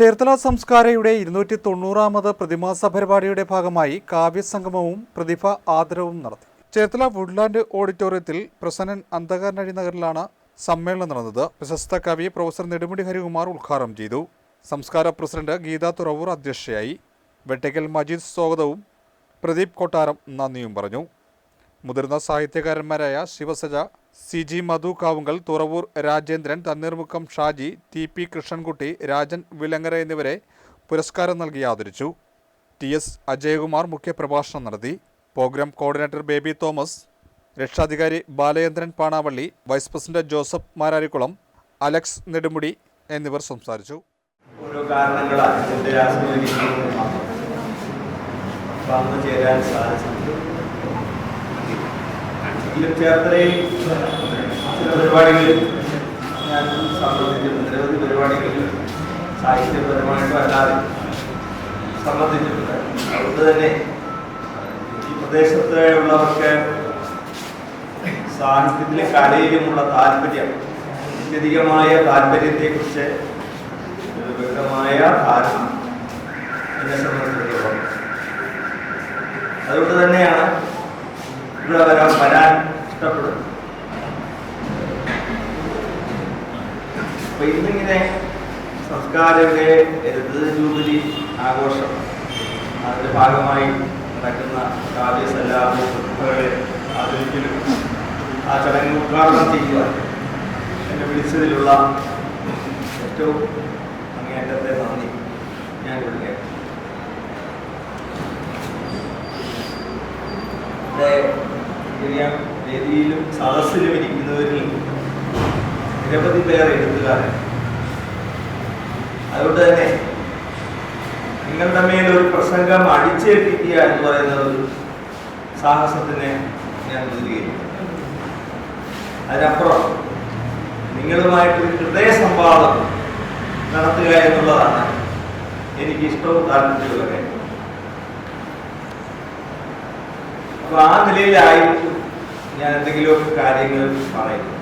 ചേർത്തല സംസ്കാരയുടെ ഇരുന്നൂറ്റി തൊണ്ണൂറാമത് പ്രതിമാസ പരിപാടിയുടെ ഭാഗമായി കാവ്യസംഗമവും പ്രതിഭ ആദരവും നടത്തി. ചേർത്തല വുഡ്ലാൻഡ് ഓഡിറ്റോറിയത്തിൽ പ്രസന്നൻ അന്ധകാരനഴി നഗറിലാണ് സമ്മേളനം നടന്നത്. പ്രശസ്ത കവി പ്രൊഫസർ നെടുമുടി ഹരികുമാർ ഉദ്ഘാടനം ചെയ്തു. സംസ്കാര പ്രസിഡന്റ് ഗീത തുറവൂർ അധ്യക്ഷയായി. വെട്ടയ്ക്കൽ മജീദ് സ്വാഗതവും പ്രദീപ് കൊട്ടാരം നന്ദിയും പറഞ്ഞു. മുതിർന്ന സാഹിത്യകാരന്മാരായ ശിവസജ C G Madhu Kavungal Thuravoor Rajendran Thanneermukkom Shaji T P Krishnankutty Rajan Vilangara എന്നിവരെ പുരസ്കാരം നൽകി ആദരിച്ചു. ടി എസ് അജയകുമാർ മുഖ്യപ്രഭാഷണം നടത്തി. പ്രോഗ്രാം കോർഡിനേറ്റർ ബേബി തോമസ് രക്ഷാധികാരി ബാലചന്ദ്രൻ പാണാവള്ളി വൈസ് പ്രസിഡന്റ് ജോസഫ് മാരാരിക്കുളം അലക്സ് നെടുമുടി എന്നിവർ സംസാരിച്ചു. ഓരോ കാരണങ്ങളാൽ ചേർത്തലയിൽ ചില പരിപാടികളിൽ ഞാൻ സംബന്ധിച്ചിട്ടുണ്ട് നിരവധി പരിപാടികളിൽ സാഹിത്യപരമായിട്ടും അല്ലാതെ സംബന്ധിച്ചിട്ടുണ്ട്. അതുകൊണ്ട് തന്നെ ഈ പ്രദേശത്ത് ഉള്ളവർക്ക് സാഹിത്യത്തിലെ കലയിലുമുള്ള താല്പര്യം അത്യധികമായ താല്പര്യത്തെക്കുറിച്ച് കുറിച്ച് വ്യക്തമായ ധാരണ എന്നെ സംബന്ധിച്ചിടത്തോളം. അതുകൊണ്ട് തന്നെയാണ് ഇവിടെ വരാൻ ഇഷ്ടപ്പെടുന്നത് അപ്പൊ ഇന്നിങ്ങനെ സംസ്കാരയുടെ ജൂബിലി ആഘോഷം. അതിന്റെ ഭാഗമായി നടക്കുന്ന പ്രതിഭകളെ ആദരിക്കലും ആ ചടങ്ങ് ഉദ്ഘാടനം ചെയ്യുക എന്നെ വിളിച്ചതിലുള്ള ഏറ്റവും അങ്ങേറ്റത്തെ നന്ദി ഞാൻ വിളിക്കാം ഇവിടെ എനിക്കറിയാം വേദിയിലും സദസ്സിലും ഇരിക്കുന്നവരിൽ നിരവധി പേർ എഴുത്തുകാരൻ. അതുകൊണ്ട് തന്നെ നിങ്ങൾ തമ്മിൽ ഒരു പ്രസംഗം അടിച്ചേൽപ്പിക്കുക എന്ന് പറയുന്ന ഒരു സാഹസത്തിന് ഞാൻ മുതിരുകയും അതിനപ്പുറം നിങ്ങളുമായിട്ട് ഹൃദയ സംവാദം നടത്തുക എന്നുള്ളതാണ് എനിക്ക് ഇഷ്ടവും താല്പര്യമുള്ള കാര്യം അപ്പൊ ആ നിലയിലായിരിക്കും ഞാൻ എന്തെങ്കിലുമൊക്കെ കാര്യങ്ങൾ പറയും.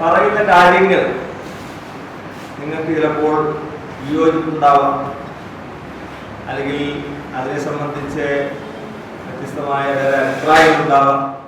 പറയുന്ന കാര്യങ്ങൾ നിങ്ങൾക്ക് ചിലപ്പോൾ വിയോജിപ്പുണ്ടാവാം. അല്ലെങ്കിൽ അതിനെ സംബന്ധിച്ച് വ്യത്യസ്തമായ വേറെ അഭിപ്രായങ്ങളുണ്ടാവാം.